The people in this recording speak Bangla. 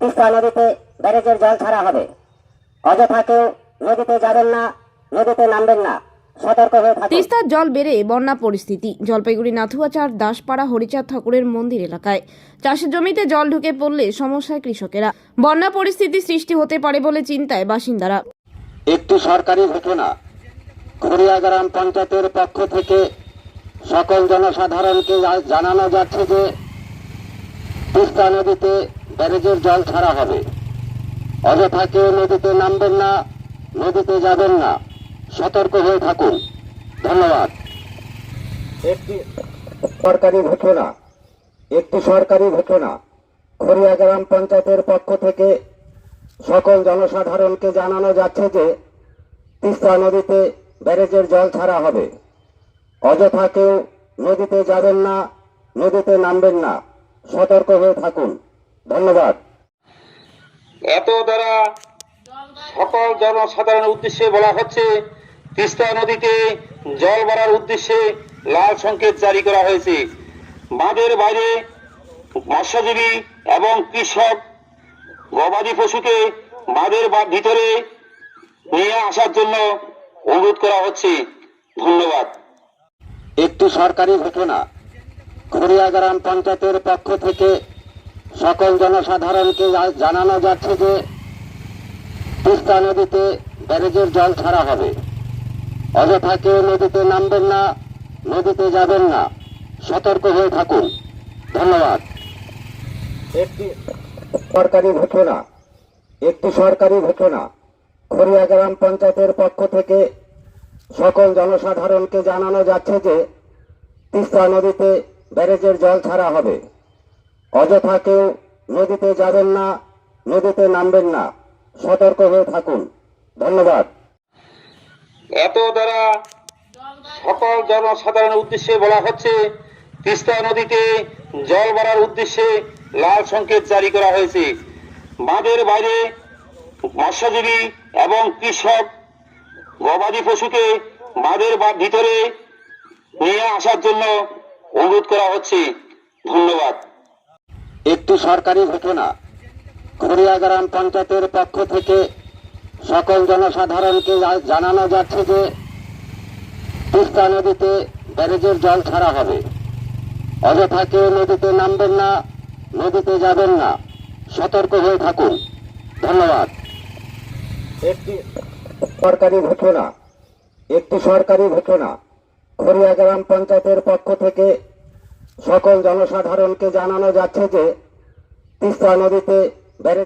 তিস্তা নদীতে ব্যারেজের জল ছাড়া হবে। অযথা কেউ নদীতে যাবেন না নদীতে নামবেন না সতর্ক হয়ে থাকুন। তিস্তার জল বেড়ে বন্যা পরিস্থিতি। জলপাইগুড়ি নাথুয়াচার দাসপাড়া হরিচাঁদ ঠাকুরের মন্দির এলাকায়। চাষের জমিতে জল ঢুকে পড়লে সমস্যায় কৃষকেরা। বন্যা পরিস্থিতি সৃষ্টি হতে পারে বলে চিন্তায় বাসিন্দারা। একটি সরকারি ঘোষণা খড়িয়া গ্রাম পঞ্চায়েতের পক্ষ থেকে সকল জনসাধারণকে জানানো যাচ্ছে যে তিস্তা নদীতে ব্যারেজের জল ছাড়া হবে। অযথা কেউ নদীতে নামবেন না, নদীতে যাবেন না। সতর্ক হয়ে থাকুন। ধন্যবাদ। একটি সরকারি ঘোষণা, একটি সরকারি ঘোষণা। খড়িয়া গ্রাম পঞ্চায়েতের পক্ষ থেকে সকল জনসাধারণকে জানানো যাচ্ছে যে, তিস্তা নদীতে ব্যারেজের জল ছাড়া হবে। অযথা কেউ নদীতে যাবেন না, নদীতে নামবেন না। সতর্ক হয়ে থাকুন। ধন্যবাদ। এত দ্বারা সকল জনসাধারণের উদ্দেশ্যে বলা হচ্ছে তিস্তা নদীতে জল বাড়ার উদ্দেশ্যে লাল সংকেত জারি করা হয়েছে। বাঁধের বাইরে মৎস্যজীবী এবং কৃষক গবাদি পশুকে বাঁধের বা- ভিতরে নিয়ে আসার জন্য অনুরোধ করা হচ্ছে। ধন্যবাদ। একটি সরকারি ঘটনা। খড়িয়া গ্রাম পঞ্চায়েতের পক্ষ থেকে সকল জনসাধারণকে জানানো যাচ্ছে যে তিস্তা নদীতে ব্যারেজের জল ছাড়া হবে। অযথা কেউ নদীতে নামবেন না, নদীতে যাবেন না। সতর্ক হয়ে থাকুন। ধন্যবাদ। একটি সরকারি ঘোষণা, একটি সরকারি ঘোষণা। খড়িয়া গ্রাম পঞ্চায়েতের পক্ষ থেকে সকল জনসাধারণকে জানানো যাচ্ছে যে তিস্তা নদীতে ব্যারেজের জল ছাড়া হবে। অযথা কেউ নদীতে যাবেন না, নদীতে নামবেন না। সতর্ক হয়ে থাকুন। ধন্যবাদ। এত দ্বারা সকল জনসাধারণের উদ্দেশ্যে বলা হচ্ছে, তিস্তা নদীতে জল বাড়ার উদ্দেশ্যে লাল সংকেত জারি করা হয়েছে। বাঁধের বাইরে মৎস্যজীবী এবং কৃষক গবাদি পশুকে বাঁধের ভিতরে নিয়ে আসার জন্য অনুরোধ করা হচ্ছে। ধন্যবাদ। একটি সরকারি ঘটনা। খড়িয়া গ্রাম পঞ্চায়েতের পক্ষ থেকে সকল জনসাধারণকে জানানো যাচ্ছে যে, তিস্তা নদীতে ব্যারেজের জল ছাড়া হবে। অযথা কেউ নদীতে নামবেন না, নদীতে যাবেন না। সতর্ক হয়ে থাকুন। ধন্যবাদ। একটি সরকারি ঘটনা, একটি সরকারি ঘটনা। খড়িয়া গ্রাম পঞ্চায়েতের পক্ষ থেকে সকল জনসাধারণকে জানানো যাচ্ছে যে তিস্তা নদীতে